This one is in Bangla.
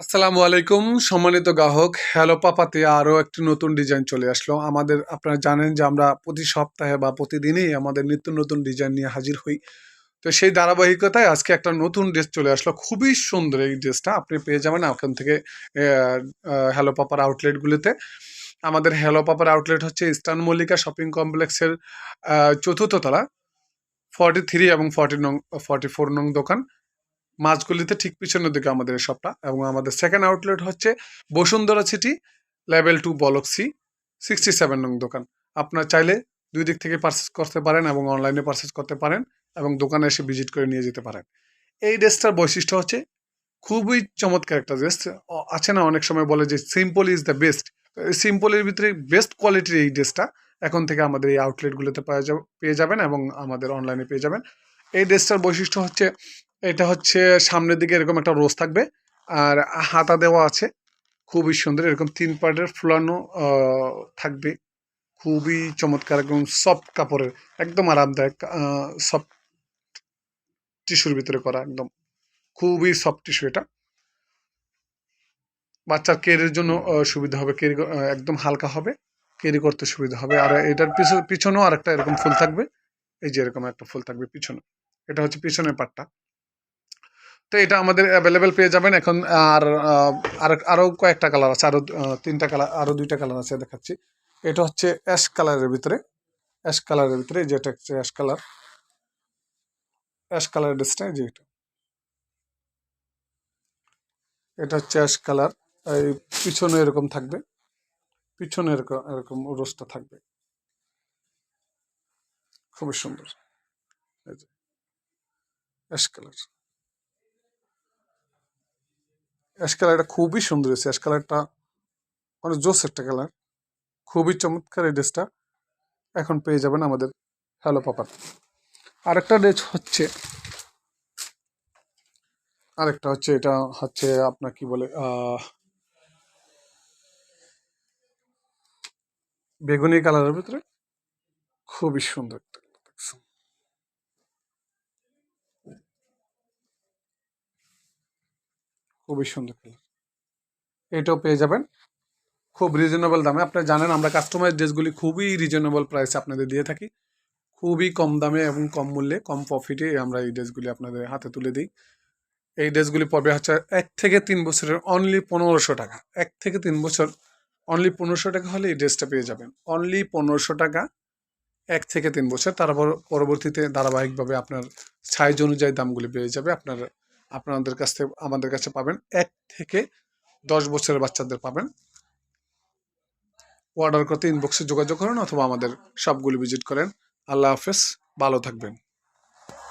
আসসালামু আলাইকুম, সম্মানিত গ্রাহক। হ্যালো পাপাতে আরও একটি নতুন ডিজাইন চলে আসলো। আমাদের, আপনারা জানেন যে আমরা প্রতি সপ্তাহে বা প্রতিদিনই আমাদের নিত্য নতুন ডিজাইন নিয়ে হাজির হই। তো সেই ধারাবাহিকতায় আজকে একটা নতুন ড্রেস চলে আসলো। খুবই সুন্দর এই ড্রেসটা। আপনি পেয়ে যাবেন ওখান থেকে হ্যালো পাপার আউটলেটগুলিতে আমাদের হ্যালো পাপার আউটলেট হচ্ছে ইস্টার্ন মল্লিকা শপিং কমপ্লেক্সের চতুর্থ তলা ফর্টি থ্রি এবং ফর্টি নং ফর্টি ফোর নং দোকান। মাছগুলিতে ঠিক পিছনের দিকে আমাদের এই শপটা এবং আমাদের সেকেন্ড আউটলেট হচ্ছে বসুন্ধরা সিটি লেভেল টু বলক্সি সিক্সটি সেভেন নং দোকান। আপনার চাইলে দুই দিক থেকে পারচেস করতে পারেন এবং অনলাইনে পারচেস করতে পারেন এবং দোকানে এসে ভিজিট করে নিয়ে যেতে পারেন। এই ড্রেসটার বৈশিষ্ট্য হচ্ছে খুবই চমৎকার একটা ড্রেস আছে না অনেক সময় বলে যে সিম্পল ইজ দ্য বেস্ট সিম্পলের ভিতরে বেস্ট কোয়ালিটির এই ড্রেসটা এখন থেকে আমাদের এই আউটলেটগুলোতে পাওয়া যাবে, পেয়ে যাবেন এবং আমাদের অনলাইনে পেয়ে যাবেন। এই ড্রেসটার বৈশিষ্ট্য হচ্ছে এটা হচ্ছে সামনের দিকে এরকম একটা রোজ থাকবে, আর হাতা দেওয়া আছে, খুবই সুন্দর, এরকম তিন পার্টের ফুলানো থাকবে, খুবই চমৎকার, একদম সফট কাপড়ের, একদম আরামদায়ক সফট টিস্যুর ভিতরে করা, একদম, খুবই সফট টিস্যু এটা। বাচ্চার কেরির জন্য সুবিধা হবে কেরি একদম হালকা হবে কেরি করতে সুবিধা হবে, আর এটার পিছনে পিছনেও আরেকটা এরকম ফুল থাকবে, এই যে এরকম একটা ফুল থাকবে পিছনে, এটা হচ্ছে পিছনের পাটটা। তো এটা আমাদের অ্যাভেলেবেল পেয়ে যাবেন। এখন আর আর আরও কয়েকটা কালার আছে আরও তিনটা কালার আরও দুইটা কালার আছে দেখাচ্ছি। এটা হচ্ছে অ্যাশ কালারের ভিতরে অ্যাশ কালারের ভিতরে যেটা হচ্ছে অ্যাশ কালার অ্যাশ কালারের ড্রেসটা যে এটা। হচ্ছে অ্যাশ কালার এই পিছনে এরকম থাকবে, পিছনে এরকম এরকম রোজটা থাকবে। খুবই সুন্দর। অ্যাশ কালার অ্যাশ কালারটা খুবই সুন্দর হয়েছে। অ্যাশ কালারটা মানে জোস একটা কালার খুবই চমৎকার এই ড্রেসটা এখন পেয়ে যাবেন আমাদের হ্যালো পাপার আরেকটা ড্রেস হচ্ছে, আরেকটা হচ্ছে এটা হচ্ছে আপনার কি বলে বেগুনি কালারের ভিতরে খুবই সুন্দর একটা খুবই সুন্দর কালার এটাও পেয়ে যাবেন। খুব রিজনেবল দামে। আপনি জানেন, আমরা কাস্টমাইজ ড্রেসগুলি খুবই রিজনেবল প্রাইসে আপনাদের দিয়ে থাকি। খুবই কম দামে এবং কম মূল্যে, কম প্রফিটে আমরা এই ড্রেসগুলি আপনাদের হাতে তুলে দিই। এই ড্রেসগুলি পড়বে হচ্ছে এক থেকে তিন বছরের অনলি পনেরোশো টাকা। এক থেকে তিন বছর অনলি পনেরোশো টাকা হলে এই ড্রেসটা পেয়ে যাবেন। অনলি পনেরোশো টাকা, এক থেকে তিন বছর। তারপর পরবর্তীতে ধারাবাহিকভাবে আপনার সাইজ অনুযায়ী দামগুলি বেড়ে যাবে। আপনার আপনাদের কাছ থেকে, আমাদের কাছে পাবেন। এক থেকে দশ বছরের বাচ্চাদের পাবেন। অর্ডার করতে ইনবক্সে যোগাযোগ করেন অথবা আমাদের সবগুলি ভিজিট করেন। আল্লাহ হাফেজ, ভালো থাকবেন।